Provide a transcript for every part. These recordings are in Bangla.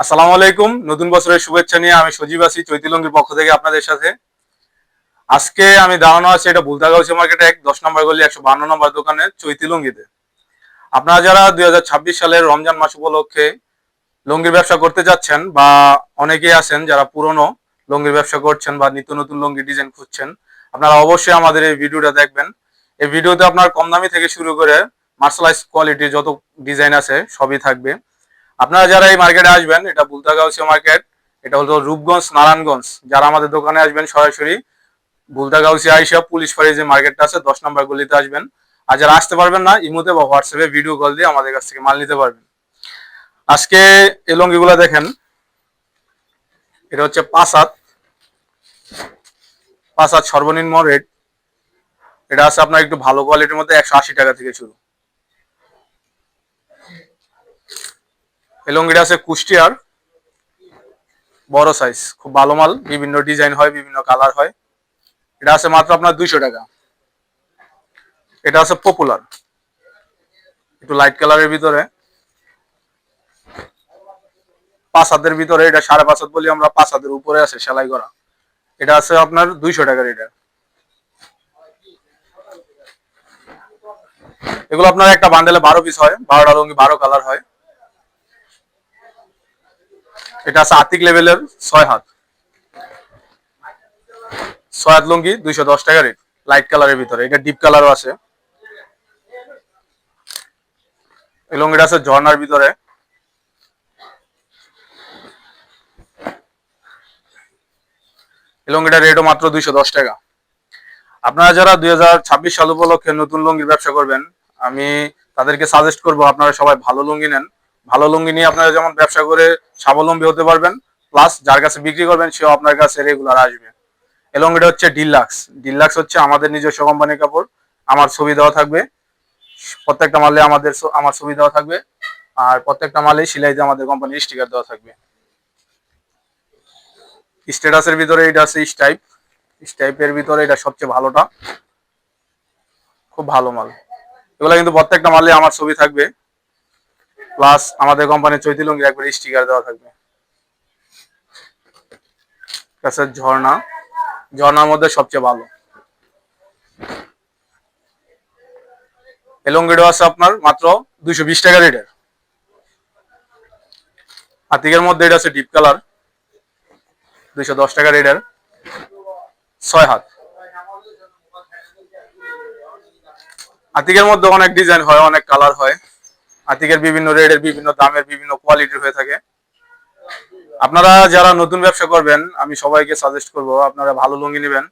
আসসালামু আলাইকুম। নতুন বছরের শুভেচ্ছা নিয়ে আমি সজীব আছি চৈতিলঙ্গির পক্ষ থেকে আপনাদের সাথে। আজকে আমি দাঁড়ানো আছি এটা বুলতাগাউসি মার্কেটে এক দশ নম্বর গলি, একশো বান্ন নম্বর দোকানে চৈতিলঙ্গিতে। আপনারা যারা দু হাজার ছাব্বিশ সালের রমজান মাস উপলক্ষে লুঙ্গির ব্যবসা করতে যাচ্ছেন বা অনেকেই আছেন যারা পুরনো লুঙ্গির ব্যবসা করছেন বা নিত্য নতুন লুঙ্গি ডিজাইন খুঁজছেন, আপনারা অবশ্যই আমাদের এই ভিডিওটা দেখবেন। এই ভিডিওতে আপনার কম দামি থেকে শুরু করে মার্শালাইজ কোয়ালিটির যত ডিজাইন আছে সবই থাকবে। আপনারা যারা এই মার্কেটে আসবেন, এটা বুলতাগাউসিয়া মার্কেট এটা হলো রূপগঞ্জ, নারায়ণগঞ্জ। যারা আমাদের দোকানে আসবেন সরাসরি বুলতাগাউসিয়া আইসা পুলিশ ফাঁড়ি যে মার্কেটটা আছে, দশ নম্বর গলিতে আসবেন। আর যারা আসতে পারবেন না, ইমোতে বা হোয়াটসঅ্যাপে ভিডিও কল দিয়ে আমাদের কাছ থেকে মাল নিতে পারবেন। আজকে এই লঙ্গিগুলো দেখেন, এটা হচ্ছে পাঁচ হাত পাঁচ হাত সর্বনিম্ন রেট এটা আছে আপনার একটু ভালো কোয়ালিটির মধ্যে একশো আশি টাকা থেকে শুরু। এই আছে কুষ্টিয়ার। বড় সাইজ খুব ভালো মাল। বিভিন্ন ডিজাইন হয়, বিভিন্ন কালার হয়। এটা আছে মাত্র আপনার দুইশো টাকা। এটা আছে পপুলার একটু লাইট কালারের ভিতরে। পাঁচ হাতের ভিতরে, এটা সাড়ে পাঁচ হাত বলি আমরা পাঁচ হাতের উপরে আছে সেলাই করা। এটা আছে আপনার দুইশো টাকার এটা। এগুলো আপনার একটা বান্ডেলে বারো পিস হয়, বারোটা লুঙ্গি বারো কালার হয়। এটা আছে আর্থিক লেভেলের ছয় হাত। ছয় হাত লুঙ্গি, দুইশো দশ টাকা রেট লাইট কালারের ভিতরে। এটা ডিপ কালারও আছে। এই লুঙ্গিটা আছে ঝর্নার ভিতরে। এই লুঙ্গিটার রেটও মাত্র দুইশো দশ টাকা। আপনারা যারা দুই হাজার ছাব্বিশ সাল উপলক্ষে নতুন লুঙ্গির ব্যবসা করবেন, আমি তাদেরকে সাজেস্ট করব আপনারা সবাই ভালো লুঙ্গি নেন। ভালো লুঙ্গি নিয়ে আপনারা যেমন ব্যবসা করে স্বাবলম্বী হতে পারবেন প্লাস যার কাছে বিক্রি করবেন, সেও আপনার কাছে রেগুলার আসবে। এই লুঙ্গিটা হচ্ছে ডিলাক্স। ডিলাক্স হচ্ছে আমাদের নিজস্ব কোম্পানির কাপড়। আমার ছবি দেওয়া থাকবে। প্রত্যেকটা মালে আমাদের আমার ছবি দেওয়া থাকবে। আর প্রত্যেকটা মালে সিলাইতে আমাদের কোম্পানির স্টিকার দেওয়া থাকবে। স্ট্যাটাসের ভিতরে এটা আছে স্টাইপ। স্টাইপের ভিতরে এটা সবচেয়ে ভালোটা। খুব ভালো মাল। এগুলো কিন্তু প্রত্যেকটা মালে আমার ছবি থাকবে। প্লাস আমাদের কোম্পানির চৈতি চৈতিলঙ্গির একবার স্টিকার দেওয়া থাকবে। ঝর্ণা। ঝর্ণার মধ্যে সবচেয়ে ভালো। এলঙ্গিডো আছে আপনার মাত্র দুইশো বিশ টাকা রেটের হাতিকের মধ্যে এটা আছে ডিপ কালার দুইশো দশ টাকা রেটের ছয় হাত। আতিকের মধ্যে অনেক ডিজাইন হয়, অনেক কালার হয়। আতিকের বিভিন্ন রেটের বিভিন্ন দামের বিভিন্ন কোয়ালিটির হয়ে থাকে। আপনারা যারা নতুন ব্যবসা করবেন, আমি সবাইকে সাজেস্ট করব, আপনারা ভালো লুঙ্গি নেবেন।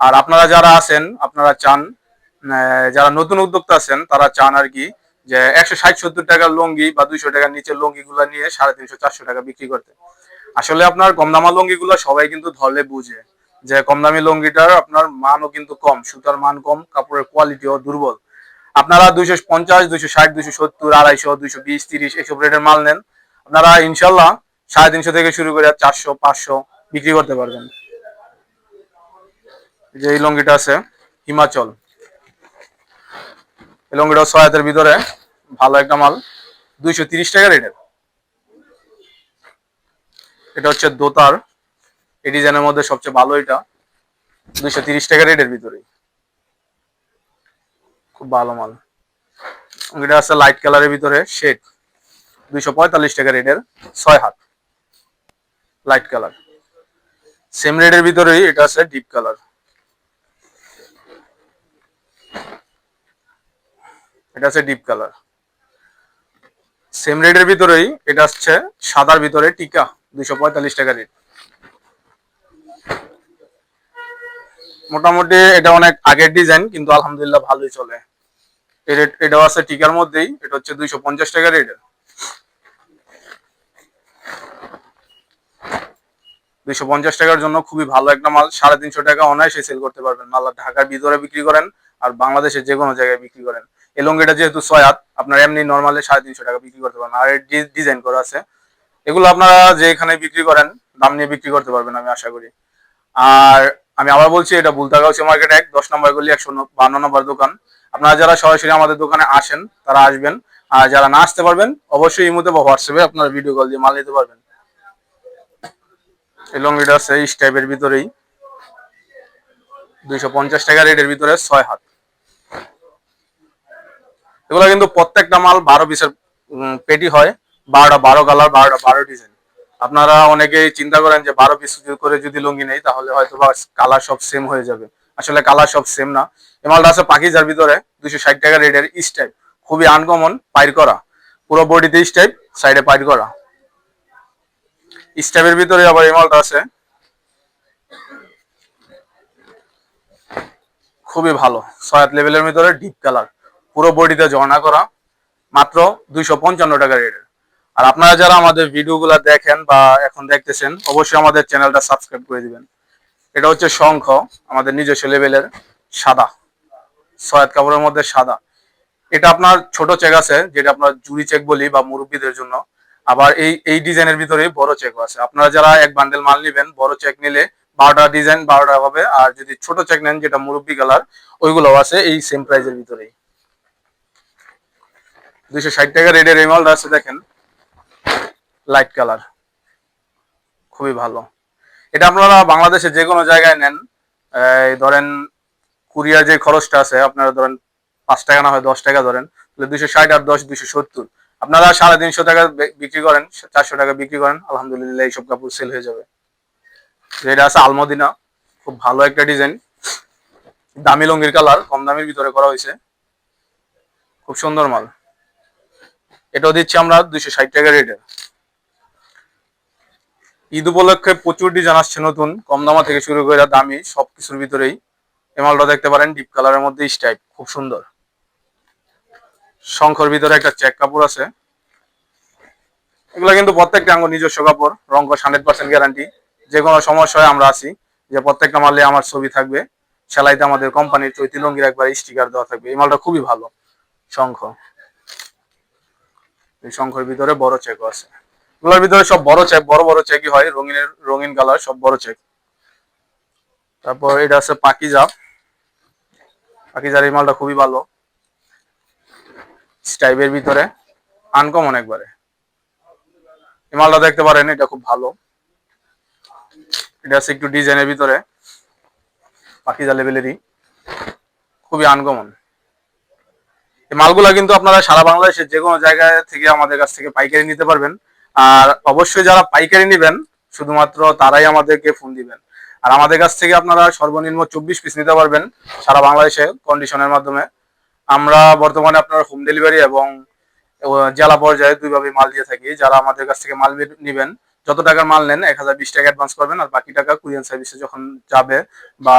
আর আপনারা যারা আছেন, আপনারা চান যারা নতুন উদ্যোক্তা আছেন, তারা চান আর কি যে একশো ষাট সত্তর টাকার লুঙ্গি বা দুইশো টাকার নিচে লুঙ্গি গুলা নিয়ে সাড়ে তিনশো, চারশো টাকা বিক্রি করতে। আসলে আপনার কম দামা লুঙ্গি গুলো সবাই কিন্তু ধরলে বুঝে যে কম দামি লুঙ্গিটার আপনার মানও কিন্তু কম, সুতার মান কম, কাপড়ের কোয়ালিটিও দুর্বল। আপনারা দুইশো পঞ্চাশ, দুইশো ষাট, দুইশো সত্তর, আড়াইশো, দুইশো বিশ, তিরিশ এইসব রেটের মাল নেন। আপনারা ইনশাল্লাহ সাড়ে তিনশো থেকে শুরু করে চারশো, পাঁচশো বিক্রি করতে পারবেন। যে এই লঙ্গিটা আছে, হিমাচল। এই লুঙ্গিটা হাতের ভিতরে, ভালো একটা মাল, দুইশো তিরিশ টাকা রেটের। এটা হচ্ছে দোতার, এই ডিজাইনের মধ্যে সবচেয়ে ভালো এটা, দুইশো তিরিশ টাকা রেটের ভিতরে খুব ভালো মাল। এটা আছে লাইট কালারের ভিতরে শেড দুইশো পঁয়তাল্লিশ টাকা রেটের ছয় হাত। লাইট কালার সেম রেটের ভিতরেই এটা আছে ডিপ কালার এটা আছে ডিপ কালার সেম রেডের ভিতরেই এটা আসছে সাদার ভিতরে টিকা, দুইশো পঁয়তাল্লিশ টাকা রেট মোটামুটি এটা অনেক আগের ডিজাইন কিন্তু আলহামদুলিল্লাহ ভালোই চলে। এটাও আছে টিকার মধ্যেই, এটা হচ্ছে দুইশো পঞ্চাশ টাকা রেটের দুইশো পঞ্চাশ টাকার জন্য খুবই ভালো একটা মাল, সাড়ে তিনশো টাকা অনায়াসে সেল করতে পারবেন। মাল ঢাকার ভিতরে বিক্রি করেন আর বাংলাদেশের যে কোনো জায়গায় বিক্রি করেন। এই লুঙ্গিটা যেহেতু ছয় হাত, আপনার এমনি নর্মালি সাড়ে তিনশো টাকা বিক্রি করতে পারেন আর ডিজাইন করা আছে। এগুলো আপনারা যেখানে বিক্রি করেন, দাম নিয়ে বিক্রি করতে পারবেন আমি আশা করি। আর আমি আবার বলছি, এটা বুলতাগাউসি মার্কেট এক, দশ নম্বর গলি, একশো বান্ন নম্বর দোকান। আপনারা যারা সরাসরি আমাদের দোকানে আসেন, তারা আসবেন। আর যারা না আসতে পারবেন, অবশ্যই এই বা হোয়াটসঅ্যাপে আপনারা ভিডিও কল দিয়ে মাল নিতে পারবেন। এই লঙ্গিটা আছে, এই টাইপের ভিতরেই। দুইশো পঞ্চাশ টাকা রেটের ভিতরে ছয় হাত। এগুলো কিন্তু প্রত্যেকটা মাল বারো পিসের পেটি হয়। বারোটা বারো কালার বারোটা বারো ডিজাইন আপনারা অনেকেই চিন্তা করেন যে বারো পিস করে যদি লুঙ্গি নেই, তাহলে হয়তো বা কালার সব সেম হয়ে যাবে। আসলে কালার সব সেম না। এই মালটা আছে পাকিজার ভিতরে, দুইশো ষাট টাকা রেটের স্টাইপ খুবই আনকমন পাইর করা। পুরো বডিতে স্টাইপ সাইডে পাইর করা। স্টাইপের ভিতরে আবার এই মালটা আছে। খুবই ভালো। সয়াত লেভেলের ভিতরে ডিপ কালার পুরো বডিতে ঝর্ণা করা। মাত্র দুইশো পঞ্চান্ন টাকা রেটের। আর আপনারা যারা আমাদের ভিডিওগুলো দেখেন বা এখন দেখতেছেন, অবশ্যই আমাদের চ্যানেলটা সাবস্ক্রাইব করে দিবেন। এটা হচ্ছে শঙ্খ, আমাদের নিজস্ব লেভেলের সাদা, সয়াদ কাপড়ের মধ্যে সাদা। এটা আপনার ছোট চেক আছে, যেটা আপনার জুড়ি চেক বলি বা মুরব্বীদের জন্য। আবার এই এই ডিজাইনের ভিতরে বড় চেকও আছে। আপনারা যারা এক বান্ডেল মাল নেবেন, বড় চেক নিলে বারোটা ডিজাইন বারোটা হবে। আর যদি ছোট চেক নেন, যেটা মুরব্বী কালার ওইগুলো আছে এই সেম প্রাইজের ভিতরেই। দুইশো ষাট টাকা রেডের এই মালটা আছে, দেখেন। Light colour. খুবই ভালো। এটা আপনারা বাংলাদেশে যে কোনো জায়গায় নেন। এই ধরেন কুরিয়ার যে খরচটা আছে, আপনারা ধরেন পাঁচ টাকা না হয় দশ টাকা ধরেন, তাহলে দুইশো ষাট আর দশ, দুইশো সত্তর। আপনারা সাড়ে তিনশো টাকা বিক্রি করেন, চারশো টাকা বিক্রি করেন, আলহামদুলিল্লাহ এইসব কাপড় সেল হয়ে যাবে। এটা আছে আলমদিনা, খুব ভালো একটা ডিজাইন দামি লঙ্গির কালার, কম দামের ভিতরে করা হয়েছে। খুব সুন্দর মাল। এটাও দিচ্ছি আমরা দুইশো ষাট টাকা রেটে ঈদ উপলক্ষে প্রচুর ডিজাইন আসছে নতুন, কম দামা থেকে শুরু করে দামি, সবকিছুর ভিতরেই। এই মালটা দেখতে পারেন ডিপ কালারের মধ্যে স্টাইপ খুব সুন্দর। শঙ্খর ভিতরে একটা চেক কাপড় আছে। এগুলো কিন্তু প্রত্যেকটা আঙ্গ নিজস্ব কাপড় রঙ্গ হান্ড্রেড পার্সেন্ট গ্যারান্টি যে কোনো সমস্যায় আমরা আছি, যে প্রত্যেকটা মালে আমার ছবি থাকবে, সেলাইতে আমাদের কোম্পানির চৈতি লঙ্গির একবার স্টিকার দেওয়া থাকবে। এই মালটা খুবই ভালো, শঙ্খ। এই শঙ্খের ভিতরে বড় চেকও আছে। এগুলোর ভিতরে সব বড় চেক বড় বড় চেকই হয়, রঙিনের, রঙিন কালার সব বড় চেক তারপর এটা আছে পাকিজা। পাকিজার এই মালটা খুবই ভালো। স্টাইপের ভিতরে আনকমন একবারে। এই মালটা দেখতে পারেন, এটা খুব ভালো। এটা আছে একটু ডিজাইনের ভিতরে, পাকিজা লেভেলেরই খুবই আনকমন এই মালগুলা কিন্তু আপনারা সারা বাংলাদেশের যে কোনো জায়গায় থেকে আমাদের কাছ থেকে পাইকারি নিতে পারবেন। আর অবশ্যই যারা পাইকারি নেবেন, শুধুমাত্র তারাই আমাদেরকে ফোন দিবেন। আর আমাদের কাছ থেকে আপনারা সর্বনিম্ন চব্বিশ পিস নিতে পারবেন সারা বাংলাদেশে কন্ডিশনের মাধ্যমে। আমরা বর্তমানে আপনার হোম ডেলিভারি এবং জেলা পর্যায়ে দুইভাবে মাল দিয়ে থাকি। যারা আমাদের কাছ থেকে মাল নেবেন, যত টাকার মাল নেন, এক হাজার বিশ টাকা অ্যাডভান্স করবেন আর বাকি টাকা কুরিয়ান সার্ভিসে যখন যাবে বা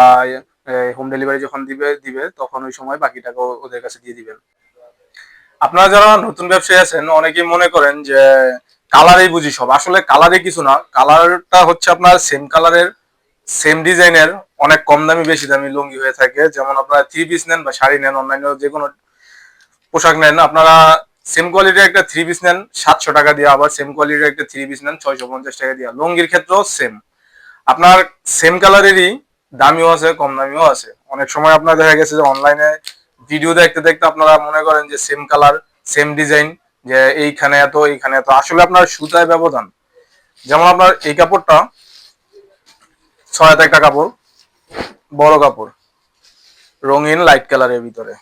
হোম ডেলিভারি যখন দিবে দিবে, তখন ওই সময় বাকি টাকা ওদের কাছে দিয়ে দিবেন। আপনারা যারা নতুন ব্যবসায়ী আছেন, অনেকেই মনে করেন যে কালারেই বুঝি সব। আসলে কালারে কিছু না, কালারটা হচ্ছে আপনার সেম কালারের সেম ডিজাইনের অনেক কম দামি, বেশি দামি লুঙ্গি হয়ে থাকে। যেমন আপনারা থ্রি পিস নেন বা শাড়ি নেন, অন্যান্য যে কোনো পোশাক নেন, আপনারা সেম কোয়ালিটির একটা থ্রি পিস নেন, সাতশো টাকা দিয়ে আবার সেম কোয়ালিটির একটা থ্রি পিস নেন, ছয়শো পঞ্চাশ টাকা দিয়ে। লুঙ্গির ক্ষেত্রেও সেম আপনার সেম কালারেরই দামিও আছে, কম দামিও আছে। অনেক সময় আপনার দেখা গেছে যে অনলাইনে ভিডিও দেখতে দেখতে আপনারা মনে করেন যে সেম কালার সেম ডিজাইন যে এইখানে এত এইখানে এত। আসলে আপনার সুতায় ব্যবধান। যেমন আপনার এই কাপড়টা ছয় একটা কাপড়, বড় কাপড়, রঙিন লাইট কালারের ভিতরে।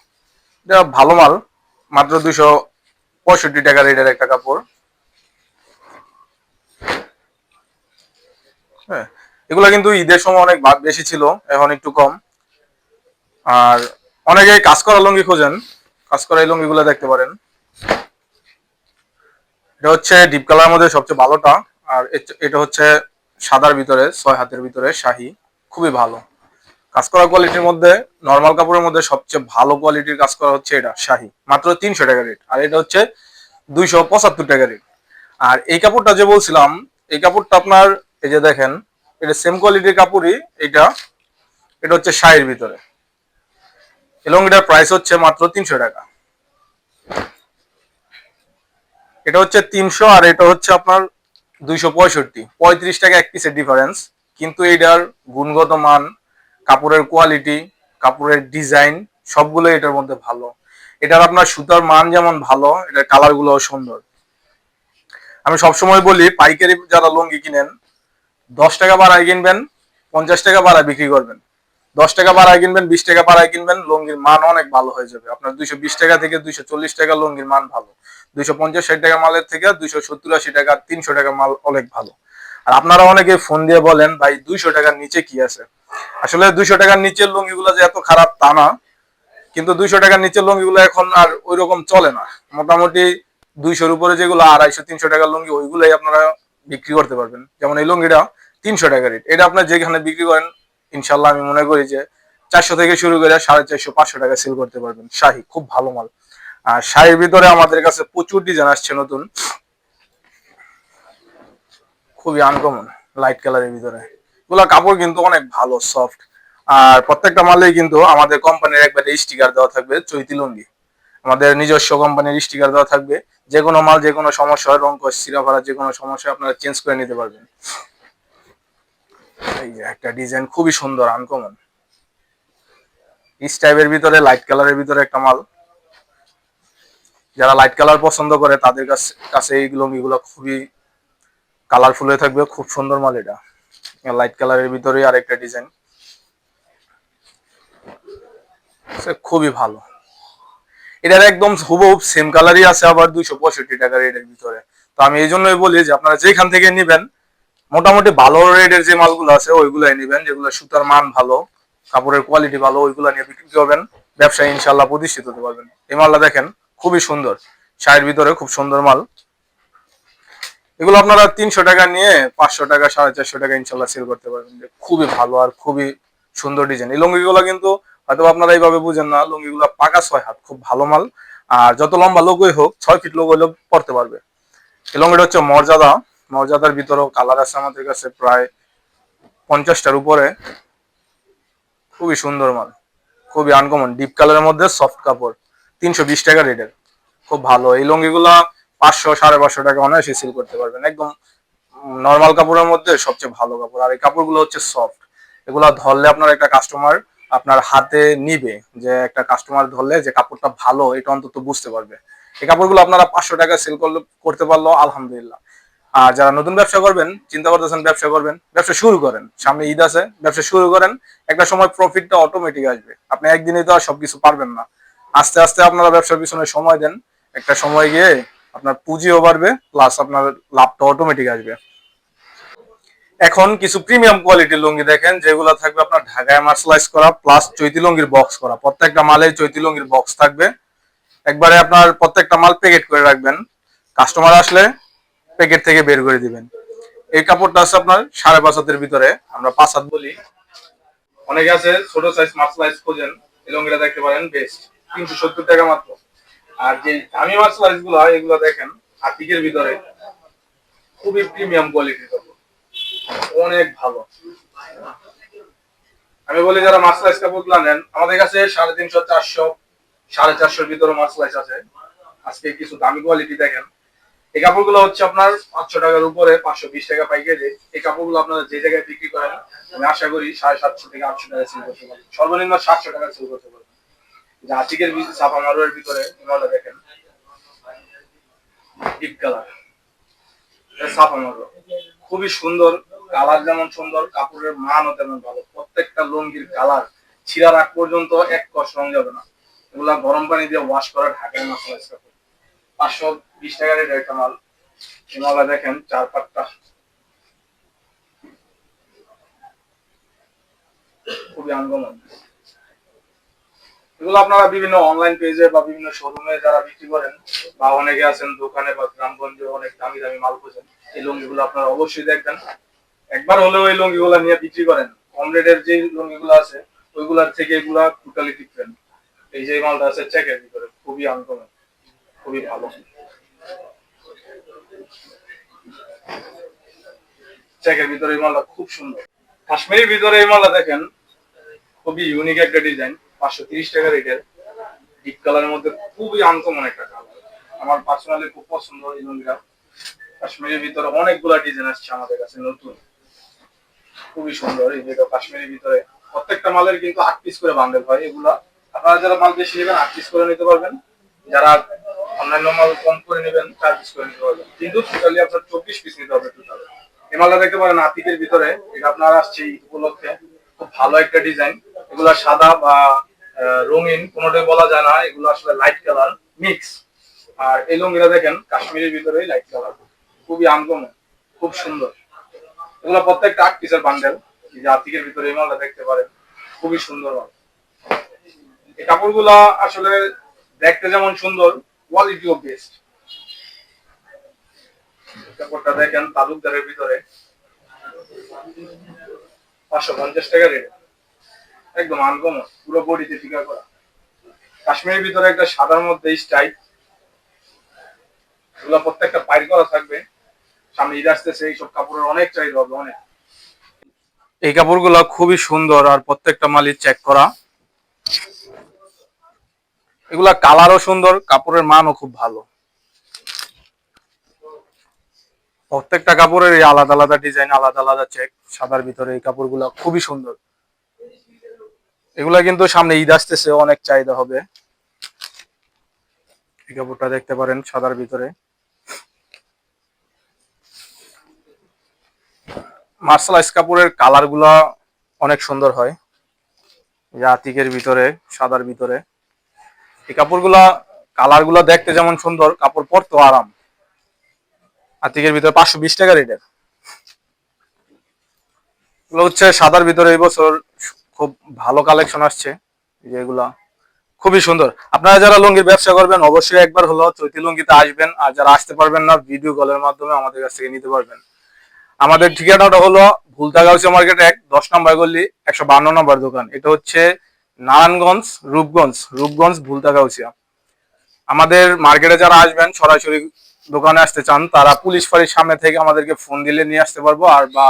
এটা ভালো মাল, মাত্র দুশো পঁয়ষট্টি টাকা রেটের একটা কাপড়। হ্যাঁ এগুলো কিন্তু ঈদের সময় অনেক বেশি ছিল, এখন একটু কম। আর অনেকে কাজ করা লুঙ্গি খোঁজেন, কাজ করা এই লুঙ্গিগুলো দেখতে পারেন। এটা হচ্ছে ডিপ কালার মধ্যে সবচেয়ে ভালোটা। আর এটা হচ্ছে সাদার ভিতরে, ছয় হাতের ভিতরে, শাহি। খুবই ভালো। কাজ করা কোয়ালিটির মধ্যে নর্মাল কাপড়ের মধ্যে সবচেয়ে ভালো কোয়ালিটির কাজ করা হচ্ছে এটা, শাহি। মাত্র তিনশো টাকা রেট আর এটা হচ্ছে দুইশো পঁচাত্তর টাকা রেট আর এই কাপড়টা যে বলছিলাম, এই কাপড়টা আপনার, এই যে দেখেন, এটা সেম কোয়ালিটির কাপড়ই, এটা এটা হচ্ছে শাহির ভিতরে। এবং এটার প্রাইস হচ্ছে মাত্র তিনশো টাকা। এটা হচ্ছে তিনশো আর এটা হচ্ছে আপনার দুইশো পঁয়ষট্টি। পঁয়ত্রিশ টাকা এক পিসের ডিফারেন্স কিন্তু এটার গুণগত মান, কাপড়ের কোয়ালিটি কাপড়ের ডিজাইন সবগুলো এটার মধ্যে ভালো। এটার আপনার সুতার মান যেমন ভালো, এটার কালার গুলোও সুন্দর। আমি সবসময় বলি, পাইকারি যারা লুঙ্গি কিনেন, দশ টাকা বাড়ায় কিনবেন, পঞ্চাশ টাকা বাড়ায় বিক্রি করবেন। দশ টাকা বাড়ায় কিনবেন, বিশ টাকা বাড়ায় কিনবেন, লুঙ্গির মান অনেক ভালো হয়ে যাবে। আপনার দুইশো বিশ টাকা থেকে দুইশো চল্লিশ টাকা লুঙ্গির মান ভালো। দুইশো পঞ্চাশ ষাট টাকা মালের থেকে দুইশো টাকা, তিনশো টাকা মাল অনেক ভালো। আর আপনারা অনেকে ফোন দিয়ে বলেন, ভাই, দুইশো টাকার নিচে কি আছে? আসলে দুইশো টাকার নিচের লুঙ্গিগুলো যে এত খারাপ তা না, কিন্তু দুইশো টাকার নিচের লুঙ্গিগুলো এখন আর ওই রকম চলে না। মোটামুটি দুইশোর উপরে যেগুলো আড়াইশো, তিনশো টাকার লুঙ্গি, ওইগুলোই আপনারা বিক্রি করতে পারবেন। যেমন এই লুঙ্গিটা তিনশো টাকা রেট। এটা আপনার যেখানে বিক্রি করেন, ইনশাল্লাহ আমি মনে করি যে চারশো থেকে শুরু করে সাড়ে চারশো, পাঁচশো টাকা সেল করতে পারবেন। শাহি, খুব ভালো মাল। আর শাড়ির ভিতরে আমাদের কাছে প্রচুর ডিজাইন আসছে নতুন। খুবই আনকমন লাইট কালারের ভিতরে। এগুলো কাপড় কিন্তু অনেক ভালো সফট আর প্রত্যেকটা মালেই কিন্তু আমাদের কোম্পানির একবারে স্টিকার দেওয়া থাকবে চৈতি লুঙ্গি। আমাদের নিজস্ব কোম্পানির স্টিকার দেওয়া থাকবে। যে কোনো মাল যে কোনো সমস্যা হয় রং কস সিরাফারা যে কোনো সমস্যা আপনারা চেঞ্জ করে নিতে পারবেন। এই যে একটা ডিজাইন খুবই সুন্দর আনকমন ইস টাইপের ভিতরে লাইট কালারের ভিতরে একটা মাল। যারা লাইট কালার পছন্দ করে, তাদের কাছে কাছে এই খুবই কালারফুল হয়ে থাকবে। খুব সুন্দর মাল এটা। লাইট কালারের ভিতরে আরেকটা ডিজাইন খুবই ভালো। এটার একদম হুবহুব সেম কালারই আছে, আবার দুইশো পঁয়ষট্টি টাকা রেটের ভিতরে। তো আমি এই জন্যই বলি যে, আপনারা যেখান থেকে নিবেন, মোটামুটি ভালো রেটের যে মালগুলো আছে, ওইগুলাই নিবেন, যেগুলো সুতার মান ভালো, কাপড়ের কোয়ালিটি ভালো, ওইগুলো নিয়ে বিক্রি করবেন। ব্যবসায় ইনশাল্লাহ প্রতিষ্ঠিত হতে পারবেন। এই মালটা দেখেন। খুবই সুন্দর। শাড়ির ভিতরে খুব সুন্দর মাল। এগুলো আপনারা তিনশো টাকা নিয়ে পাঁচশো টাকা, সাড়ে চারশো টাকা ইনশাল্লাহ সেল করতে পারবেন। খুবই ভালো আর খুবই সুন্দর ডিজাইন এই লুঙ্গিগুলো কিন্তু হয়তো আপনারা এইভাবে বুঝেন না, লুঙ্গিগুলো পাকা ছয় হাত, খুব ভালো মাল। আর যত লম্বা লোকই হোক, ছয় ফিট লোক হলেও পড়তে পারবে। এই লুঙ্গিটা হচ্ছে মর্যাদা। মর্যাদার ভিতরেও কালার আছে আমাদের কাছে প্রায় পঞ্চাশটার উপরে। খুবই সুন্দর মাল। খুবই আনকমন ডিপ কালারের মধ্যে সফট কাপড়। তিনশো বিশ টাকা রেটের। খুব ভালো। এই লুঙ্গিগুলা পাঁচশো, সাড়ে পাঁচশো টাকা অনায়াসে সেল করতে পারবেন। একদম নর্মাল কাপড়ের মধ্যে সবচেয়ে ভালো কাপড়। আর এই কাপড়গুলো হচ্ছে সফট এগুলা ধরলে আপনার একটা কাস্টমার আপনার হাতে নিবে যে একটা কাস্টমার ধরলে যে কাপড়টা ভালো, এটা অন্তত বুঝতে পারবে। এই কাপড়গুলো আপনারা পাঁচশো টাকা সেল করলে, করতে পারল, আলহামদুলিল্লাহ। আর যারা নতুন ব্যবসা করবেন, চিন্তা করতেছেন ব্যবসা করবেন, ব্যবসা শুরু করেন। সামনে ঈদ আছে, ব্যবসা শুরু করেন, একটা সময় প্রফিটটা অটোমেটিক আসবে। আপনি একদিনে তো আর সবকিছু পারবেন না। আস্তে আস্তে আপনারা ব্যবসার পিছনে সময় দেন। একটা সময় গিয়ে আপনার পুঁজিও বাড়বে প্লাস আপনার লাভটা অটোমেটিক আসবে। এখন কিছু প্রিমিয়াম কোয়ালিটির লুঙ্গি দেখেন, যেগুলো থাকবে আপনার ঢাকায় মার্শালাইজ করা প্লাস চৈতি লুঙ্গির বক্স করা। প্রত্যেকটা মালে চৈতি লুঙ্গির বক্স থাকবে। একবারে আপনার প্রত্যেকটা মাল প্যাকেট করে রাখবেন। কাস্টমার আসলে প্যাকেট থেকে বের করে দিবেন। এই কাপড়টা আছে আপনার সাড়ে পাঁচ হাতের ভিতরে, আমরা পাঁচ হাত বলি। অনেকে আছে ছোট সাইজ মার্শালাইজ খোঁজেন, এই লুঙ্গিটা দেখতে পারেন বেস্ট তিনশো সত্তর টাকা মাত্র। আর যে দামি মার্শালাইজগুলো হয়, এগুলো দেখেন ভিতরে খুবই প্রিমিয়াম কোয়ালিটির কাপড় অনেক ভালো। আমি বলি, যারা মার্শালাইজ কাপড়গুলো নেন, আমাদের কাছে সাড়ে তিনশো, চারশো, সাড়ে ভিতরে মার্শালাইজ আছে। আজকে কিছু দামি কোয়ালিটি দেখেন। এই কাপড়গুলো হচ্ছে আপনার পাঁচশো টাকার উপরে, পাঁচশো বিশ টাকা পাইকারি। এই কাপড়গুলো আপনারা যে জায়গায় বিক্রি করেন, আমি আশা করি সাড়ে সাতশো থেকে আটশো টাকা করতে পারবেন। সর্বনিম্ন সাতশো টাকা সেল করতে পারবেন। ছাপা মারোয়ার ভিতরে দেখেন। ডিপ কালার মারোয়া। খুবই সুন্দর কালার যেমন সুন্দর, কাপড়ের মানও তেমন ভালো। প্রত্যেকটা লুঙ্গির কালার ছিঁড়ার আগ পর্যন্ত এক কষ রং যাবে না। এগুলা গরম পানি দিয়ে ওয়াশ করা মাসালাইজ কাপড় পাঁচশো বিশ টাকার এটা একটা মাল। এই দেখেন চার পাঁচটা খুবই আনকমন। এগুলো আপনারা বিভিন্ন অনলাইন পেজে বা বিভিন্ন শোরুমে যারা বিক্রি করেন বা অনেকে আছেন দোকানে বা গ্রামগঞ্জে অনেক দামি দামি মাল খোঁজেন, এই লুঙ্গিগুলো আপনারা অবশ্যই দেখবেন। একবার হলেও এই লুঙ্গিগুলো নিয়ে বিক্রি করেন। কম রেটের যে লুঙ্গিগুলো আছে, ওইগুলার থেকে এগুলা টোটালি ডিফারেন্ট এই যে মালটা আছে চেকের ভিতরে, খুবই আনকমন খুবই ভালো। চেকের ভিতরে এই মালটা খুব সুন্দর। কাশ্মীরের ভিতরে এই মালটা দেখেন, খুবই ইউনিক একটা ডিজাইন পাঁচশো তিরিশ টাকা রেটের ডিপ কালারের মধ্যে খুবই আনকমন একটা কালার আমার পার্সোনালি খুব পছন্দ এই লুঙ্গিটা কাশ্মীরের ভিতরে অনেকগুলা ডিজাইন আসছে আমাদের কাছে নতুন। খুবই সুন্দর এই যেটা কাশ্মীরের ভিতরে। প্রত্যেকটা মালের কিন্তু আট পিস করে বান্ডেল হয়। এগুলা আপনারা যারা মাল বেশি নেবেন, আট পিস করে নিতে পারবেন। যারা অন্যান্য মাল কম করে নেবেন, চার পিস করে নিতে পারবেন। কিন্তু টোটালি আপনার চব্বিশ পিস নিতে হবে টোটাল এই মালটা দেখতে পারেন, আতিকের ভিতরে। এটা আপনার আসছে ঈদ উপলক্ষে। খুব ভালো একটা ডিজাইন এগুলা সাদা বা রঙিন, কোনোটাই বলা যায় না, এগুলো আসলে লাইট কালার মিক্স আর এই লুঙ্গিটা দেখেন, কাশ্মীরের ভিতরে লাইট কালার খুবই আনকমন খুব সুন্দর। এগুলো প্রত্যেকটা আট পিসের বান্ডেল যে আতিকের ভিতরে এই মালটা দেখতে পারেন, খুবই সুন্দর মাল। এই কাপড়গুলা আসলে দেখতে যেমন সুন্দর কোয়ালিটিও বেস্ট কাপড়টা দেখেন, তালুকদারের ভিতরে। পাঁচশো পঞ্চাশ টাকা রেট একদম আনকমন পুরো বডিতে টিকা করা। কাশ্মীরের ভিতরে একটা সাদার মধ্যে স্টাইল এগুলো প্রত্যেকটা পাইর করা থাকবে। সামনে ঈদ আসতেছে, এইসব কাপড়ের অনেক চাহিদা হবে, অনেক। এই কাপড়গুলো খুবই সুন্দর আর প্রত্যেকটা মালই চেক করা। এগুলা কালারও সুন্দর, কাপড়ের মানও খুব ভালো। প্রত্যেকটা কাপড়ের আলাদা আলাদা ডিজাইন আলাদা আলাদা চেক সাদার ভিতরে এই কাপড়গুলো খুবই সুন্দর। এগুলা কিন্তু সামনে ঈদ আসতেছে, অনেক চাহিদা হবে। এই কাপড়টা দেখতে পারেন সাদার ভিতরে। মার্শাল মার্শালাইজ কাপড়ের কালারগুলা অনেক সুন্দর হয়। আতিকের ভিতরে, সাদার ভিতরে। এই কাপড়গুলা কালারগুলা দেখতে যেমন সুন্দর, কাপড় পরতেও আরাম। আতিকের ভিতরে পাঁচশো বিশ টাকা রেটের। হচ্ছে সাদার ভিতরে এই বছর খুব ভালো কালেকশন আসছে। এই যে এগুলা খুবই সুন্দর। আপনারা যারা লুঙ্গির ব্যবসা করবেন, অবশ্যই একবার হলো চৈতি লুঙ্গিতে আসবেন। আর যারা আসতে পারবেন না ভিডিও কলের মাধ্যমে আমাদের কাছ থেকে নিতে পারবেন। আমাদের ঠিকানাটা হলো ভুলতা গাউসিয়া মার্কেট এক, দশ নম্বর গল্লি একশো বান্ন নম্বর দোকান। এটা হচ্ছে নারায়ণগঞ্জ, রূপগঞ্জ রূপগঞ্জ ভুলতা গাউসিয়া আমাদের মার্কেটে যারা আসবেন, সরাসরি দোকানে আসতে চান, তারা পুলিশ ফাঁড়ির সামনে থেকে আমাদেরকে ফোন দিলে নিয়ে আসতে পারব। আর বা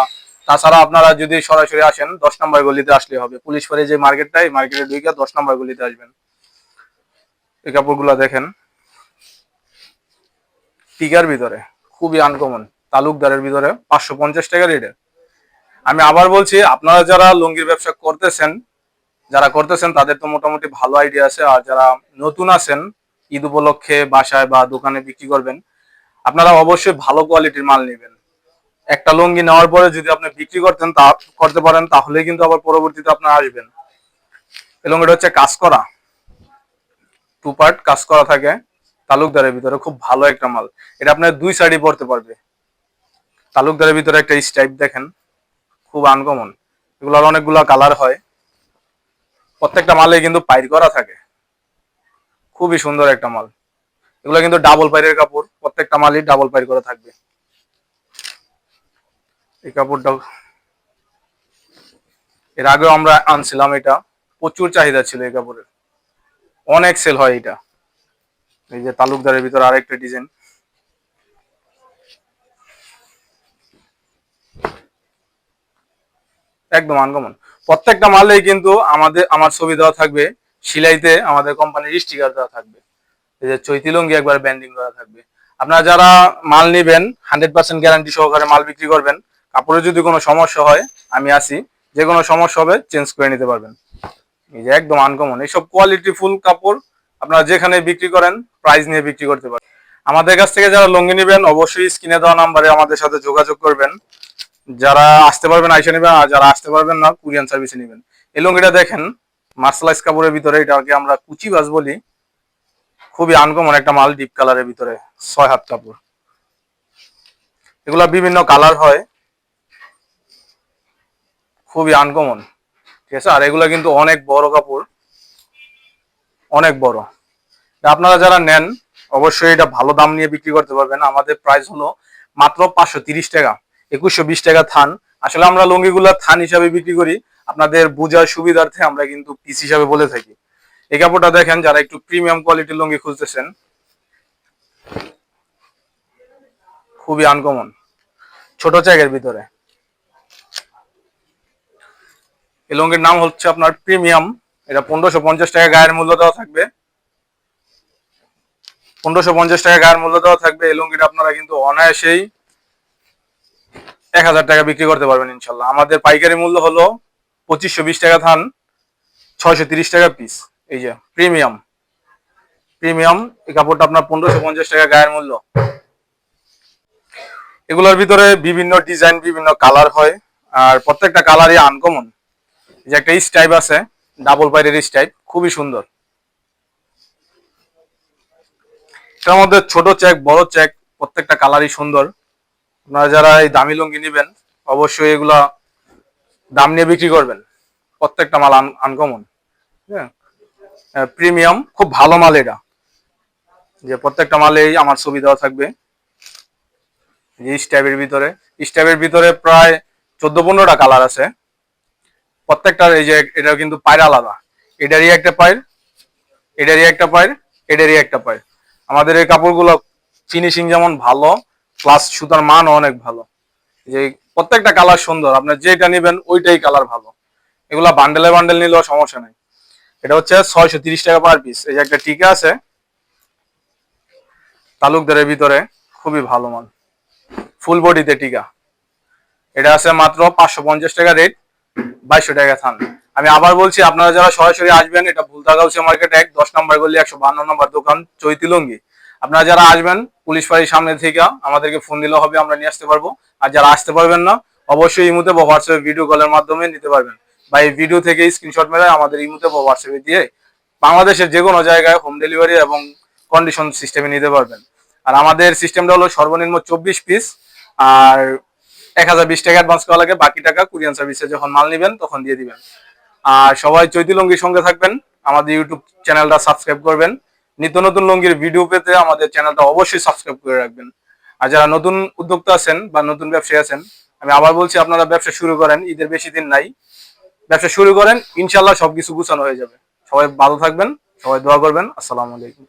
তাছাড়া আপনারা যদি সরাসরি আসেন, দশ নম্বর গলিতে আসলে হবে। পুলিশ ফাঁড়ি যে মার্কেটটা এই মার্কেটে ঢুকে দশ নম্বর গলিতে আসবেন। এই কাপড়গুলো দেখেন। টিকার ভিতরে, খুবই আনকমন তালুকদারের ভিতরে, পাঁচশো পঞ্চাশ টাকা রেটে আমি আবার বলছি, আপনারা যারা লুঙ্গির ব্যবসা করতেছেন, যারা করতেছেন, তাদের তো মোটামুটি ভালো আইডিয়া আছে। আর যারা নতুন আছেন, ঈদ উপলক্ষে বাসায় বা দোকানে বিক্রি করবেন, আপনারা অবশ্যই ভালো কোয়ালিটির মাল নেবেন। একটা লুঙ্গি নেওয়ার পরে যদি আপনি বিক্রি করতেন তা, করতে পারেন তাহলে কিন্তু আবার পরবর্তীতে আপনারা আসবেন। এই লুঙ্গিটা হচ্ছে কাজ করা টু পার্ট কাজ করা থাকে, তালুকদারের ভিতরে, খুব ভালো একটা মাল। এটা আপনার দুই সাইডে পড়তে পারবে। তালুকদারের ভিতরে একটা স্টাইপ দেখেন, খুব আনকমন এগুলোর অনেকগুলো কালার হয়। প্রত্যেকটা মালে কিন্তু পাইর করা থাকে। খুবই সুন্দর একটা মাল। এগুলো কিন্তু ডাবল পাইরের কাপড়, প্রত্যেকটা মালই ডাবল পাইর করা থাকবে। এই কাপড়টা এর আগেও আমরা আনছিলাম এটা। প্রচুর চাহিদা ছিল এই কাপড়ের। অনেক সেল হয় এটা। এই যে তালুকদারের ভিতরে আরেকটা ডিজাইন একদম আনকমন প্রত্যেকটা মালেই কিন্তু আমাদের, আমার ছবি দেওয়া থাকবে, সিলাইতে আমাদের কোম্পানির স্টিকার দেওয়া থাকবে। এই যে চৈতিলঙ্গি একবার ব্যান্ডিং করা থাকবে। আপনারা যারা মাল নেবেন হান্ড্রেড পার্সেন্ট গ্যারান্টি সহকারে মাল বিক্রি করবেন কাপড়ে যদি কোনো সমস্যা হয়, আমি আসি। যে কোনো সমস্যা হবে চেঞ্জ করে নিতে পারবেন। এই যে একদম আনকমন এইসব কোয়ালিটি ফুল কাপড় আপনারা যেখানে বিক্রি করেন প্রাইস নিয়ে বিক্রি করতে পারেন আমাদের কাছ থেকে যারা লুঙ্গি নেবেন, অবশ্যই স্ক্রিনে দেওয়া নাম্বারে আমাদের সাথে যোগাযোগ করবেন। যারা আসতে পারবেন, আইসা নেবেন, আর যারা আসতে পারবেন না, কুরিয়ান সার্ভিসে নেবেন। এই লুঙ্গিটা দেখেন মার্শালাইজ কাপড়ের ভিতরে, এটাকে আমরা কুচি বাস বলি। খুবই আনকমন একটা মাল ডিপ কালারের ভিতরে, ছয় হাত কাপড়। এগুলা বিভিন্ন কালার হয়। খুবই আনকমন ঠিক আছে? আর এগুলা কিন্তু অনেক বড় কাপড়। অনেক বড়। আপনারা যারা নেন, অবশ্যই এটা ভালো দাম নিয়ে বিক্রি করতে পারবেন। আমাদের প্রাইস হলো মাত্র পাঁচশো তিরিশ টাকা, একুশশো বিশ টাকা থান। আসলে আমরা লুঙ্গিগুলো থান হিসাবে বিক্রি করি। আপনাদের বোঝার সুবিধার্থে আমরা কিন্তু পিস হিসাবে বলে থাকি। এই কাপড়টা দেখেন, যারা একটু প্রিমিয়াম কোয়ালিটির লুঙ্গি খুঁজতেছেন, খুবই আনকমন ছোট চ্যাগের ভিতরে। এই লুঙ্গির নাম হচ্ছে আপনার প্রিমিয়াম। এটা পনেরোশো পঞ্চাশ টাকা গায়ের মূল্য দেওয়া থাকবে। পনেরোশো পঞ্চাশ টাকা গায়ের মূল্য দেওয়া থাকবে। এই লুঙ্গিটা আপনারা কিন্তু অনায়াসেই এক হাজার টাকা বিক্রি করতে পারবেন ইনশাল্লাহ। আমাদের পাইকারি মূল্য হলো পঁচিশশো বিশ টাকা ধান ছয়শো তিরিশ টাকা পিস। এই যে, প্রিমিয়াম। প্রিমিয়াম, এই কাপড়টা আপনার পনেরোশো পঞ্চাশ টাকা গায়ের মূল্য। এগুলোর ভিতরে বিভিন্ন ডিজাইন, বিভিন্ন কালার হয়। আর প্রত্যেকটা কালারই আনকমন। যে একটা স্টাইপ আছে ডাবল পাইরের স্টাইপ খুবই সুন্দর। এটার মধ্যে ছোট চেক বড় চেক প্রত্যেকটা কালারই সুন্দর। আপনারা যারা এই দামি লুঙ্গি নেবেন, অবশ্যই এগুলা দাম নিয়ে বিক্রি করবেন। প্রত্যেকটা মাল আনকমন হ্যাঁ? প্রিমিয়াম খুব ভালো মাল এটা। যে প্রত্যেকটা মালেই আমার ছবি দেওয়া থাকবে। যে স্ট্যাবের ভিতরে। স্ট্যাবের ভিতরে প্রায় চোদ্দ পনেরোটা কালার আছে। প্রত্যেকটার এই যে এটা কিন্তু পায়ের আলাদা। এটারই একটা পায়ের, এটারই একটা পায়ের, এটারই একটা পায়ের। আমাদের এই কাপড়গুলো ফিনিশিং যেমন ভালো প্লাস সুতার মানও অনেক ভালো। যে প্রত্যেকটা কালার সুন্দর, আপনার যেটা নেবেন ওইটাই কালার ভালো। এগুলা বান্ডেলে বান্ডেল নিলেও সমস্যা নেই। এটা হচ্ছে ছয়শো তিরিশ টাকা পার পিস এই যে একটা টিকা আছে, তালুকদারের ভিতরে খুবই ভালো মাল। ফুল বডিতে টিকা। এটা আছে মাত্র পাঁচশো পঞ্চাশ টাকা রেট বাইশশো টাকা থান আমি আবার বলছি, আপনারা যারা সরাসরি আসবেন, এটা ভুলতাগাউসিয়া মার্কেট, এক দশ নম্বর গলি, একশো বান্ন নম্বর দোকান, চৈতিলঙ্গি। আপনারা যারা আসবেন, পুলিশ বাড়ির সামনে থেকে আমাদেরকে ফোন দিলে হবে, আমরা নিয়ে আসতে পারব। আর যারা আসতে পারবেন না, অবশ্যই ইমুতে বা হোয়াটসঅ্যাপে ভিডিও কলের মাধ্যমে নিতে পারবেন। বা এই ভিডিও থেকে স্ক্রিনশট মেরে আমাদের ইমুতে বা হোয়াটসঅ্যাপে দিয়ে বাংলাদেশের যে কোনো জায়গায় হোম ডেলিভারি এবং কন্ডিশন সিস্টেমে নিতে পারবেন। আর আমাদের সিস্টেমটা হলো সর্বনিম্ন চব্বিশ পিস আর এক হাজার বিশ টাকা অ্যাডভান্স করা লাগে, বাকি টাকা কুরিয়ান সার্ভিসে যখন মাল নেবেন তখন দিয়ে দিবেন। আর সবাই চৈতি লঙ্গির সঙ্গে থাকবেন, আমাদের ইউটিউব চ্যানেলটা সাবস্ক্রাইব করবেন। নিত্য নতুন লঙ্গির ভিডিও পেতে আমাদের চ্যানেলটা অবশ্যই সাবস্ক্রাইব করে রাখবেন। আর যারা নতুন উদ্যোক্তা আছেন বা নতুন ব্যবসায়ী আছেন, আমি আবার বলছি, আপনারা ব্যবসা শুরু করেন, ঈদের বেশি দিন নাই। ব্যবসা শুরু করেন ইনশাল্লাহ সবকিছু গুছানো হয়ে যাবে। সবাই ভালো থাকবেন, সবাই দোয়া করবেন। আসসালামু আলাইকুম।